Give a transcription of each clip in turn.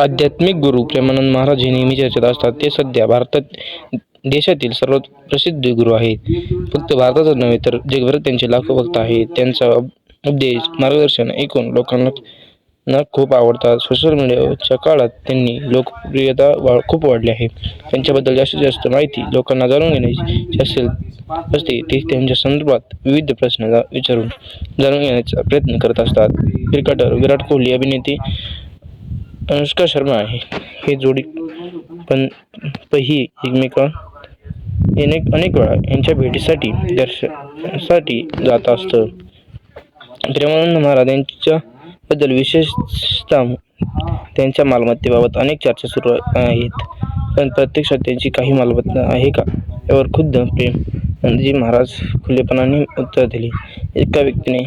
आध्यात्मिक गुरु प्रेमानंद महाराज हे नेहमी चर्चेत असतात. ते सध्या भारतात देशातील सर्वात प्रसिद्ध गुरु आहेत. फक्त भारतातच नव्हे तर जगभरात त्यांचे लाखो भक्त आहेत. त्यांचा उपदेश मार्गदर्शन ऐकून लोकांना ना खूप आवडतात. सोशल मीडियाच्या काळात त्यांनी लोकप्रियता वा खूप वाढली आहे. त्यांच्याबद्दल जास्तीत जास्त माहिती लोकांना जाणून घेण्याची असेल असते ते त्यांच्या संदर्भात विविध प्रश्न विचारून जाणून घेण्याचा प्रयत्न करत असतात. क्रिकेटर विराट कोहली अभिनेते अनुष्का शर्मा आहे. हे जोडी पण पही एकमेका अनेक अनेक वेळा यांच्या भेटीसाठी दर्शनासाठी जात असतं. प्रेमानंद महाराज यांच्या बद्दल विशेषतः त्यांच्या मालमत्तेबाबत अनेक चर्चा सुरू आहेत. पण प्रत्यक्षात त्यांची काही मालमत्ता आहे का? यावर खुद्द प्रेमजी महाराज खुलेपणाने उत्तर दिले. एका व्यक्तीने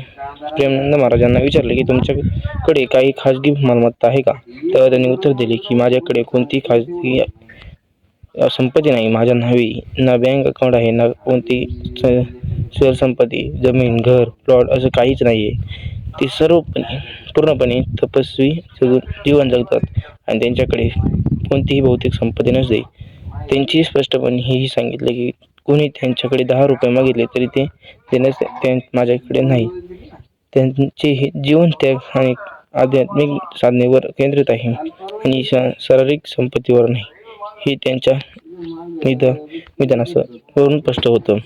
प्रेमानंद महाराजांना विचारले की तुमच्याकडे काही खाजगी मालमत्ता आहे का? तेव्हा त्यांनी उत्तर दिले की माझ्याकडे कोणती खाजगी संपत्ती नाही. माझ्या नावी ना बँक अकाउंट आहे ना कोणती शेअर संपत्ती जमीन घर प्लॉट असं काहीच नाही आहे ते सर्वपणे पूर्णपणे तपस्वी जगून जीवन जगतात आणि त्यांच्याकडे कोणतीही भौतिक संपत्ती नसते. त्यांची स्पष्टपणे हेही सांगितले की कोणी त्यांच्याकडे दहा रुपये मागितले तरी ते देण्यास त्यां माझ्याकडे नाही. त्यांचे हे जीवनत्याग आणि आध्यात्मिक साधनेवर केंद्रित आहे आणि श शारीरिक संपत्तीवर नाही. हे त्यांच्या निध विधानास स्पष्ट होतं.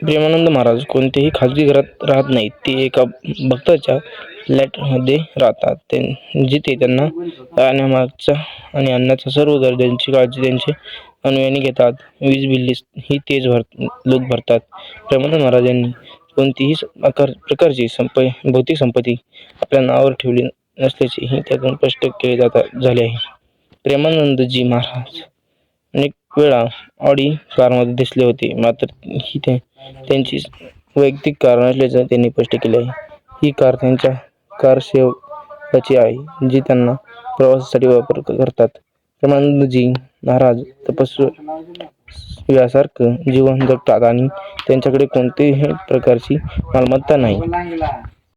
प्रेमानंद महाराज कोणत्याही खाजगी घरात राहत नाहीत. ते एका भक्ताच्या फ्लॅटमध्ये राहतात. त्यां जिथे त्यांना राहण्यामागचा आणि अन्नाचा सर्व गरजांची काळजी त्यांचे अनुयायी घेतात. वीज बिल्ली ही तेच भर लोक भरतात. प्रेमानंद महाराजांनी कोणतीही आकार प्रकारची संप भौतिक संपत्ती आपल्या नावावर ठेवली नसल्याचेही त्यातून स्पष्ट केले जाता झाले आहे. प्रेमानंदजी महाराज. अनेक वेळा ऑडी कारमध्ये दिसले होते मात्र ही ते त्यांची वैयक्तिक कार नसल्याचं त्यांनी स्पष्ट केले आहे. ही कार त्यांच्या कार सेवकाची आहे जी त्यांना प्रवासासाठी वापर करतात. प्रेमानंदजी महाराज तपस्वी यासारखं जीवन जगतात आणि त्यांच्याकडे कोणत्याही प्रकारची मालमत्ता नाही.